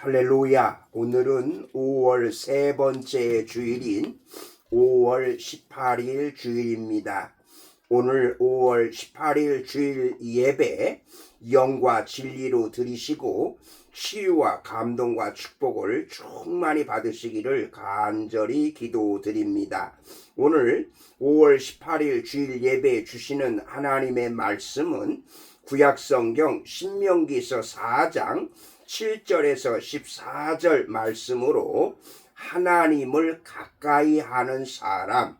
할렐루야. 오늘은 5월 세 번째 주일인 5월 18일 주일입니다. 오늘 5월 18일 주일 예배 영과 진리로 드리시고 치유와 감동과 축복을 충만히 받으시기를 간절히 기도드립니다. 오늘 5월 18일 주일 예배에 주시는 하나님의 말씀은 구약성경 신명기서 4장 7절에서 14절 말씀으로 하나님을 가까이 하는 사람,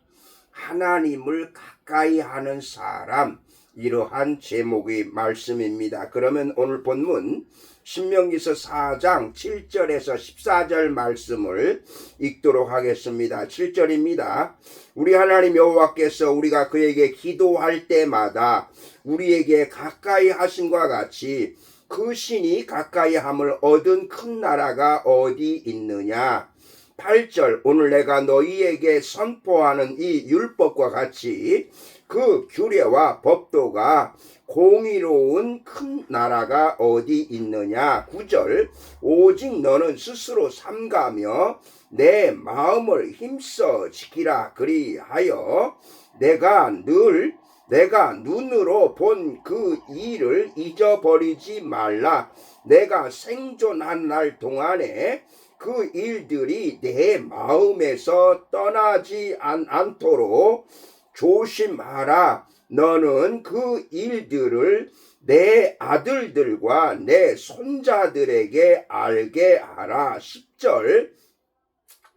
하나님을 가까이 하는 사람, 이러한 제목의 말씀입니다. 그러면 오늘 본문 신명기서 4장 7절에서 14절 말씀을 읽도록 하겠습니다. 7절입니다. 우리 하나님 여호와께서 우리가 그에게 기도할 때마다 우리에게 가까이 하신과 같이 그 신이 가까이 함을 얻은 큰 나라가 어디 있느냐? 8절 오늘 내가 너희에게 선포하는 이 율법과 같이 그 규례와 법도가 공의로운 큰 나라가 어디 있느냐? 9절 오직 너는 스스로 삼가며 내 마음을 힘써 지키라 그리하여 내가 늘 내가 눈으로 본 그 일을 잊어버리지 말라. 내가 생존한 날 동안에 그 일들이 내 마음에서 떠나지 않, 않도록 조심하라. 너는 그 일들을 내 아들들과 내 손자들에게 알게 하라. 10절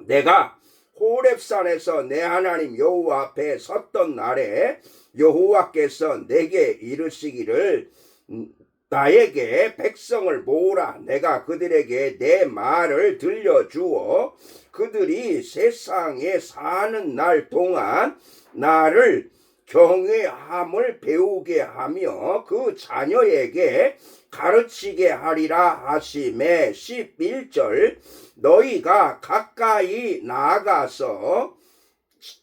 내가 호렙산에서 내 하나님 여호와 앞에 섰던 날에 여호와께서 내게 이르시기를 음, 나에게 백성을 모으라. 내가 그들에게 내 말을 들려주어 그들이 세상에 사는 날 동안 나를 경외함을 배우게 하며 그 자녀에게 가르치게 하리라 하심에 11절 너희가 가까이 나가서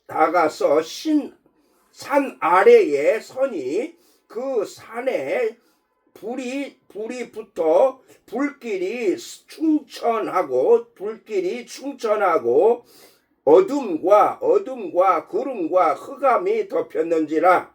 나가서 신 산 아래에 서니 그 산에 불이 불이 붙어 불길이 충천하고 불길이 충천하고 어둠과 어둠과 구름과 흑암이 덮였는지라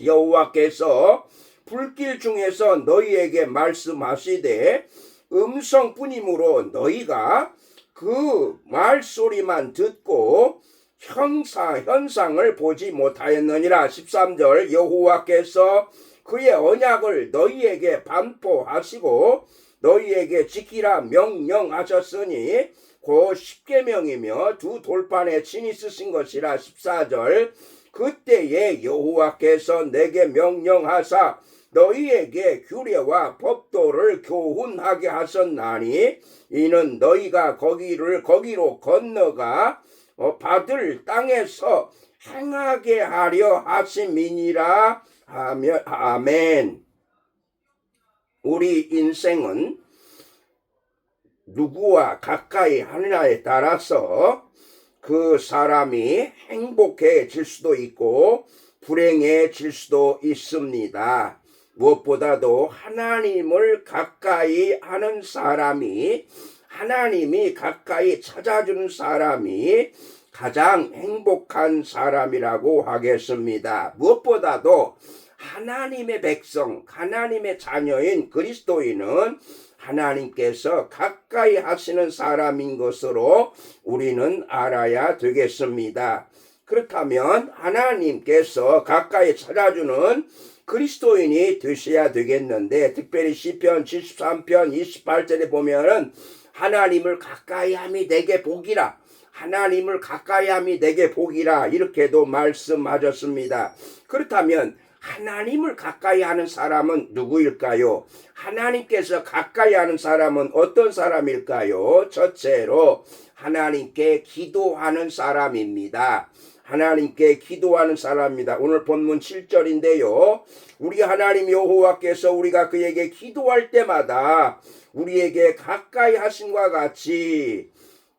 여호와께서 불길 중에서 너희에게 말씀하시되 음성뿐이므로 너희가 그 말소리만 듣고 형사 현상을 보지 못하였느니라. 13절 여호와께서 그의 언약을 너희에게 반포하시고 너희에게 지키라 명령하셨으니 곧 십계명이며 두 돌판에 친히 쓰신 것이라. 14절 그때에 여호와께서 내게 명령하사 너희에게 규례와 법도를 교훈하게 하셨나니 이는 너희가 거기를 거기로 건너가 어, 받을 땅에서 행하게 하려 하심이니라 하며 아멘. 우리 인생은 누구와 가까이 하느냐에 따라서 그 사람이 행복해질 수도 있고 불행해질 수도 있습니다. 무엇보다도 하나님을 가까이 하는 사람이 하나님이 가까이 찾아주는 사람이 가장 행복한 사람이라고 하겠습니다. 무엇보다도 하나님의 백성, 하나님의 자녀인 그리스도인은 하나님께서 가까이 하시는 사람인 것으로 우리는 알아야 되겠습니다. 그렇다면 하나님께서 가까이 찾아주는 그리스도인이 되셔야 되겠는데 특별히 시편 73편 28절에 보면은 하나님을 가까이 함이 내게 복이라 하나님을 가까이 함이 내게 복이라 이렇게도 말씀하셨습니다. 그렇다면 하나님을 가까이 하는 사람은 누구일까요? 하나님께서 가까이 하는 사람은 어떤 사람일까요? 첫째로 하나님께 기도하는 사람입니다. 하나님께 기도하는 사람입니다. 오늘 본문 7절인데요. 우리 하나님 여호와께서 우리가 그에게 기도할 때마다 우리에게 가까이 하신과 같이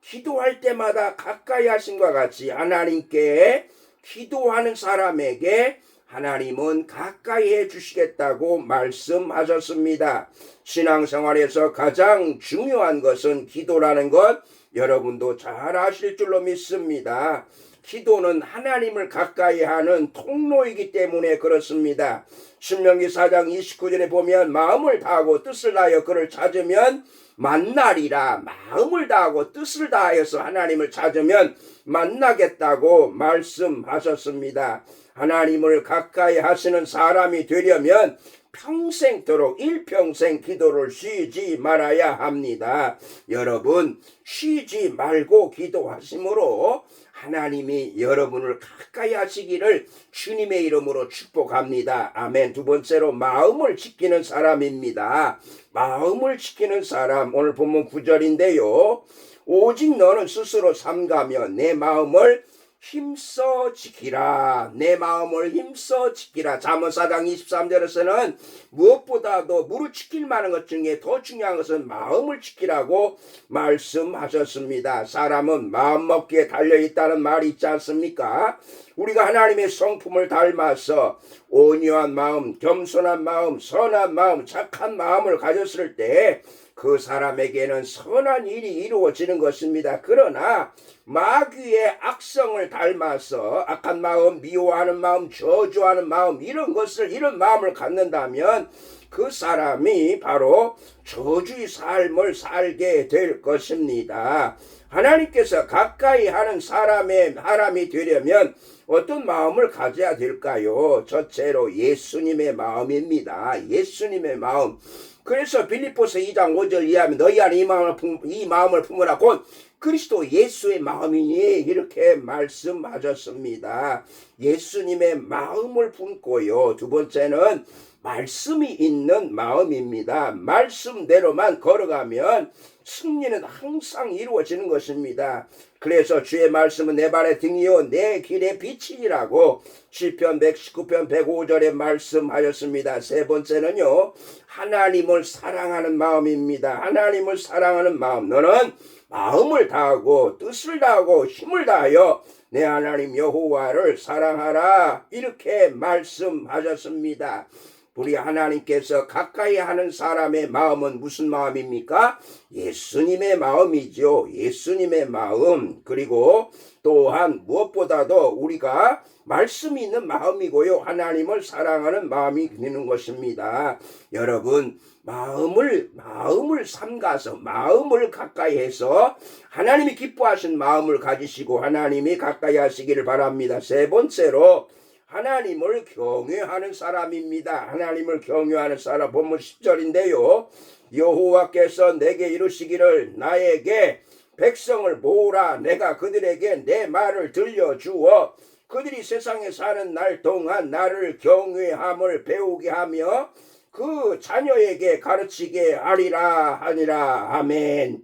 기도할 때마다 가까이 하신과 같이 하나님께 기도하는 사람에게 하나님은 가까이 해 주시겠다고 말씀하셨습니다. 신앙생활에서 가장 중요한 것은 기도라는 것 여러분도 잘 아실 줄로 믿습니다. 기도는 하나님을 가까이 하는 통로이기 때문에 그렇습니다. 신명기 4장 29절에 보면 마음을 다하고 뜻을 다하여 그를 찾으면 만나리라 마음을 다하고 뜻을 다하여서 하나님을 찾으면 만나겠다고 말씀하셨습니다. 하나님을 가까이 하시는 사람이 되려면 평생토록 일평생 기도를 쉬지 말아야 합니다. 여러분 쉬지 말고 기도하심으로 하나님이 여러분을 가까이 하시기를 주님의 이름으로 축복합니다. 아멘. 두 번째로 마음을 지키는 사람입니다. 마음을 지키는 사람 오늘 본문 9절인데요. 오직 너는 스스로 삼가며 내 마음을 힘써 지키라. 내 마음을 힘써 지키라. 잠언 4장 23절에서는 무엇보다도 무릇 지킬 만한 것 중에 더 중요한 것은 마음을 지키라고 말씀하셨습니다. 사람은 마음 먹기에 달려 있다는 말이 있지 않습니까? 우리가 하나님의 성품을 닮아서 온유한 마음, 겸손한 마음, 선한 마음, 착한 마음을 가졌을 때 그 사람에게는 선한 일이 이루어지는 것입니다. 그러나 마귀의 악성을 닮아서 악한 마음, 미워하는 마음, 저주하는 마음 이런 것을 이런 마음을 갖는다면 그 사람이 바로 저주의 삶을 살게 될 것입니다. 하나님께서 가까이 하는 사람의 사람이 되려면 어떤 마음을 가져야 될까요? 첫째로 예수님의 마음입니다. 예수님의 마음. 그래서 빌립보서 2장 5절 이하면 너희 안에 이 마음을, 품, 이 마음을 품으라 곧 그리스도 예수의 마음이니 이렇게 말씀하셨습니다. 예수님의 마음을 품고요. 두 번째는 말씀이 있는 마음입니다. 말씀대로만 걸어가면 승리는 항상 이루어지는 것입니다. 그래서 주의 말씀은 내 발의 등이요 내 길의 빛이라고 시편 119편 105절에 말씀하셨습니다. 세 번째는요. 하나님을 사랑하는 마음입니다. 하나님을 사랑하는 마음. 너는 마음을 다하고 뜻을 다하고 힘을 다하여 내 하나님 여호와를 사랑하라. 이렇게 말씀하셨습니다. 우리 하나님께서 가까이 하는 사람의 마음은 무슨 마음입니까? 예수님의 마음이죠. 예수님의 마음. 그리고 또한 무엇보다도 우리가 말씀이 있는 마음이고요. 하나님을 사랑하는 마음이 되는 것입니다. 여러분, 마음을, 마음을 삼가서, 마음을 가까이 해서 하나님이 기뻐하신 마음을 가지시고 하나님이 가까이 하시기를 바랍니다. 세 번째로, 하나님을 경외하는 사람입니다. 하나님을 경외하는 사람 본문 10절인데요. 여호와께서 내게 이루시기를 나에게 백성을 모으라 내가 그들에게 내 말을 들려주어 그들이 세상에 사는 날 동안 나를 경외함을 배우게 하며 그 자녀에게 가르치게 하리라 하니라 아멘.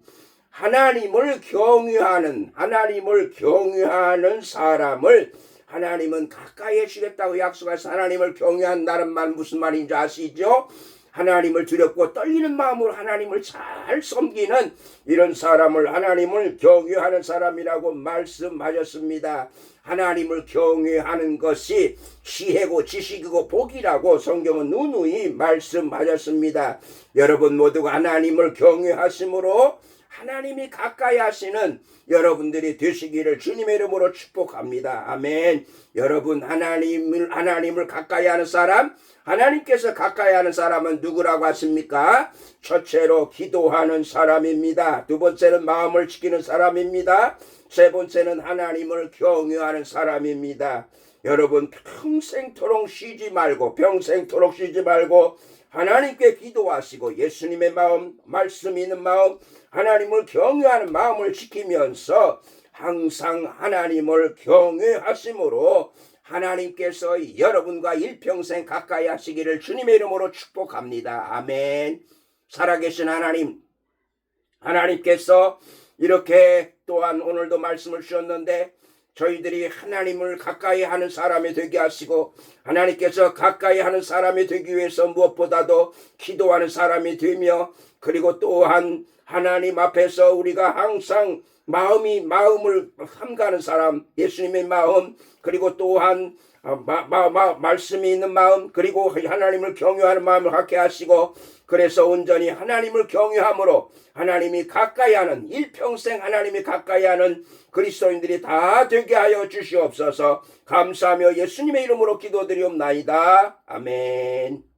하나님을 경외하는 하나님을 경외하는 사람을 하나님은 가까이 해주겠다고 약속해서 하나님을 경외한다는 말 무슨 말인지 아시죠? 하나님을 두렵고 떨리는 마음으로 하나님을 잘 섬기는 이런 사람을 하나님을 경외하는 사람이라고 말씀하셨습니다. 하나님을 경외하는 것이 지혜고 지식이고 복이라고 성경은 누누이 말씀하셨습니다. 여러분 모두가 하나님을 경외하심으로 하나님이 가까이 하시는 여러분들이 되시기를 주님의 이름으로 축복합니다. 아멘. 여러분 하나님을 하나님을 가까이 하는 사람, 하나님께서 가까이 하는 사람은 누구라고 하십니까? 첫째로 기도하는 사람입니다. 두 번째는 마음을 지키는 사람입니다. 세 번째는 하나님을 경외하는 사람입니다. 여러분 평생토록 쉬지 말고 평생토록 쉬지 말고 하나님께 기도하시고 예수님의 마음, 말씀 있는 마음, 하나님을 경외하는 마음을 지키면서 항상 하나님을 경외하심으로 하나님께서 여러분과 일평생 가까이 하시기를 주님의 이름으로 축복합니다. 아멘. 살아계신 하나님, 하나님께서 이렇게 또한 오늘도 말씀을 주셨는데 저희들이 하나님을 가까이 하는 사람이 되게 하시고 하나님께서 가까이 하는 사람이 되기 위해서 무엇보다도 기도하는 사람이 되며 그리고 또한 하나님 앞에서 우리가 항상 마음이 마음을 삼가는 사람 예수님의 마음 그리고 또한 아, 마, 마, 마, 말씀이 있는 마음 그리고 하나님을 경유하는 마음을 갖게 하시고 그래서 온전히 하나님을 경유함으로 하나님이 가까이 하는 일평생 하나님이 가까이 하는 그리스도인들이 다 되게 하여 주시옵소서. 감사하며 예수님의 이름으로 기도드리옵나이다. 아멘